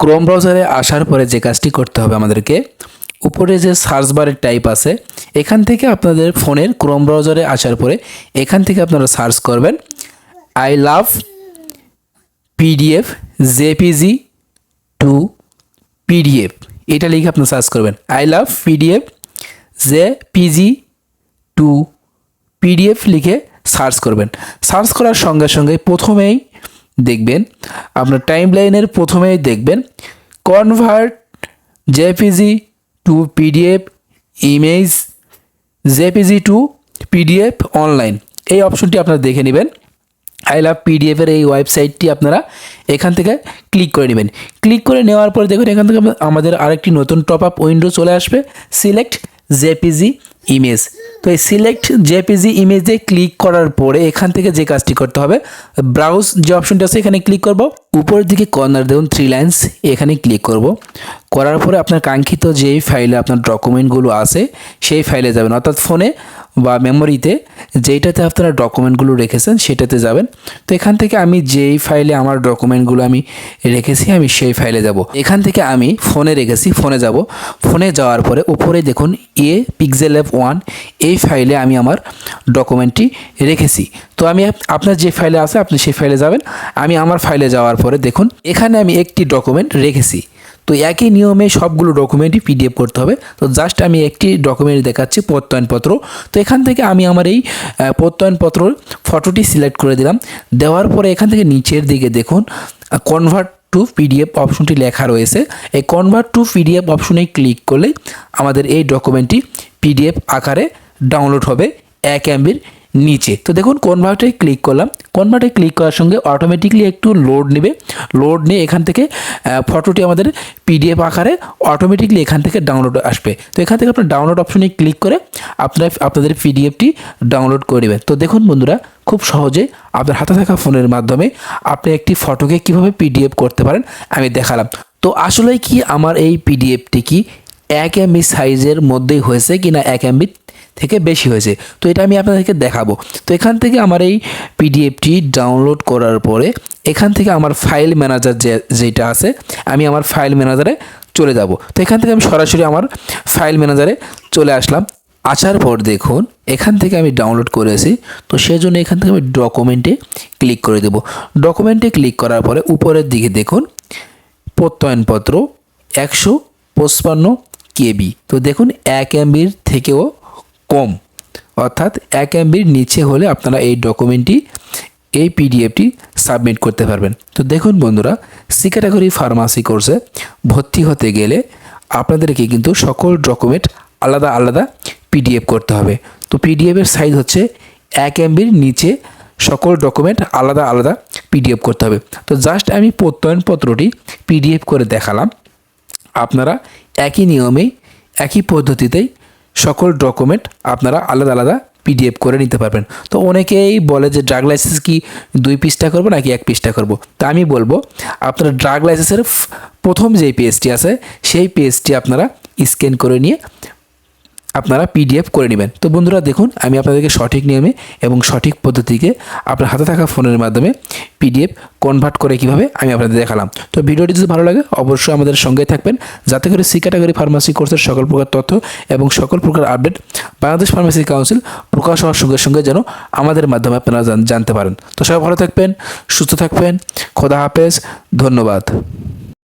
Chrome ব্রাউজারে আসার পরে যে কাজটি করতে হবে আমাদেরকে, উপরে যে সার্চ বারের টাইপ আছে, এখান থেকে আপনাদের ফোনের ক্রোম ব্রাউজারে আসার পরে এখান থেকে আপনারা সার্চ করবেন I love PDF JPG to PDF এটা লিখে আপনি সার্চ করবেন I love PDF JPG to PDF লিখে সার্চ করবেন। সার্চ করার সঙ্গে সঙ্গে প্রথমেই দেখবেন। আপনার টাইম লাইনের প্রথমেই দেখবেন। Convert JPG to PDF image JPG to PDF online এই অপশনটি আপনারা দেখে নেবেন। আই লাভ পিডিএফের এই ওয়েবসাইটটি আপনারা এখান থেকে ক্লিক করে নেবেন। ক্লিক করে নেওয়ার পরে দেখুন, এখান থেকে আমাদের আরেকটি নতুন টপ আপ উইন্ডো চলে আসবে। সিলেক্ট জেপিজি ইমেজ তো এই সিলেক্ট জেপিজি ইমেজে ক্লিক করার পরে এখান থেকে যে কাজটি করতে হবে ব্রাউজ যে অপশনটা আছে এখানে ক্লিক করব। উপরের দিকে কর্নার দেখুন থ্রি লাইন্স এখানে ক্লিক করব। করার পরে আপনার কাঙ্ক্ষিত যেই ফাইলে আপনার ডকুমেন্টগুলো আছে, সেই ফাইলে যাবেন। অর্থাৎ ফোনে বা মেমোরিতে যেইটাতে আপনারা ডকুমেন্টগুলো রেখেছেন, সেটাতে যাবেন। তো এখান থেকে আমি যেই ফাইলে আমার ডকুমেন্টগুলো আমি রেখেছি, আমি সেই ফাইলে যাব। এখান থেকে আমি ফোনে রেখেছি ফোনে যাব। ফোনে যাওয়ার পরে উপরে দেখুন এ পিক্সেল এফ ওয়ান এই ফাইলে আমি আমার ডকুমেন্টটি রেখেছি। তো আমি আপনার যে ফাইলে আছে, আপনি সেই ফাইলে যাবেন। আমি আমার ফাইলে যাওয়ার পরে দেখুন, এখানে আমি একটি ডকুমেন্ট রেখেছি। তো একই নিয়মে সবগুলো ডকুমেন্টই পিডিএফ করতে হবে। তো জাস্ট আমি একটি ডকুমেন্ট দেখাচ্ছি প্রত্যয়নপত্র। তো এখান থেকে আমি আমার এই আহ, প্রত্যয়নপত্র ফটোটি সিলেক্ট করে দিলাম। দেওয়ার পরে এখান থেকে নিচের দিকে দেখুন কনভার্ট টু পিডিএফ অপশনটি লেখা রয়েছে। এই কনভার্ট টু পিডিএফ অপশনে ক্লিক করলে আমাদের এই ডকুমেন্টটি পিডিএফ আকারে ডাউনলোড হবে। এক এমবির নিচে। তো দেখুন কনভার্টে ক্লিক করলাম। কোন কনভার্টে ক্লিক করার সঙ্গে অটোমেটিকলি একটু লোড নেবে। লোড নিয়ে এখান থেকে ফটোটি আমাদের পিডিএফ আকারে অটোমেটিকলি এখান থেকে ডাউনলোড আসবে। তো এখান থেকে আপনার ডাউনলোড অপশনে ক্লিক করে আপনারা, আপনাদের পিডিএফটি ডাউনলোড করে নেবেন। তো দেখুন বন্ধুরা, খুব সহজে আপনার হাতে থাকা ফোনের মাধ্যমে আপনি একটি ফটোকে কীভাবে পিডিএফ করতে পারেন আমি দেখালাম। তো আসলে কি আমার এই পিডিএফটি কি এক এমবি সাইজের মধ্যেই হয়েছে কিনা এক এমবি থেকে বেশি হয়েছে। তো এটা আমি আপনাদেরকে দেখাবো। তো এখান থেকে আমার এই পিডিএফটি ডাউনলোড করার পরে এখান থেকে আমার ফাইল ম্যানেজার যে, যেটা আছে, আমি আমার ফাইল ম্যানেজারে চলে যাব। তো এখান থেকে আমি সরাসরি আমার ফাইল ম্যানেজারে চলে আসলাম। আসার পর দেখুন, এখান থেকে আমি ডাউনলোড করেছি তো সেই জন্য এখান থেকে আমি ডকুমেন্টে ক্লিক করে দেব। ডকুমেন্টে ক্লিক করার পরে উপরের দিকে দেখুন, প্রত্যয়নপত্র একশো পঁচপান্ন কেবি। তো দেখুন, এক এমবির থেকেও কম। অর্থাৎ এক এমবির নিচে হলে আপনারা এই ডকুমেন্টটি এই পিডিএফটি সাবমিট করতে পারবেন। তো দেখুন বন্ধুরা সি ক্যাটাগরি ফার্মাসি কোর্সে ভর্তি হতে গেলে আপনাদেরকে কিন্তু সকল ডকুমেন্ট আলাদা আলাদা পিডিএফ করতে হবে। তো পিডিএফের সাইজ হচ্ছে এক এমবির নিচে সকল ডকুমেন্ট আলাদা আলাদা পিডিএফ করতে হবে। তো জাস্ট আমি প্রত্যয়নপত্রটি পিডিএফ করে দেখালাম। আপনারা একই নিয়মেই একই পদ্ধতিতেই সকল ডকুমেন্ট আপনারা আলাদা আলাদা পিডিএফ করে নিতে পারবেন। তো অনেকেই বলে যে ড্রাগ লাইসেন্স কি দুই পিসটা করব নাকি এক পিসটা করব? তা আমি বলব, আপনারা ড্রাগ লাইসেন্সের প্রথম যেই পেজটি আছে, সেই পেজটি আপনারা স্ক্যান করে নিয়ে আপনারা পিডিএফ করে নেবেন। তো বন্ধুরা দেখুন, আমি আপনাদেরকে সঠিক নিয়মে এবং সঠিক পদ্ধতিকে আপনার হাতে থাকা ফোনের মাধ্যমে পিডিএফ কনভার্ট করে কীভাবে আমি আপনাদের দেখালাম। তো ভিডিওটি যদি ভালো লাগে, অবশ্যই আমাদের সঙ্গে থাকবেন। যাতে করে সি ক্যাটাগরি ফার্মাসি কোর্সের সকল প্রকার তথ্য এবং সকল প্রকার আপডেট বাংলাদেশ ফার্মাসি কাউন্সিল প্রকাশ হওয়ার সঙ্গে সঙ্গে যেন আমাদের মাধ্যমে আপনারা জানতে পারেন। তো সবাই ভালো থাকবেন, সুস্থ থাকবেন, খোদা হাফেজ, ধন্যবাদ।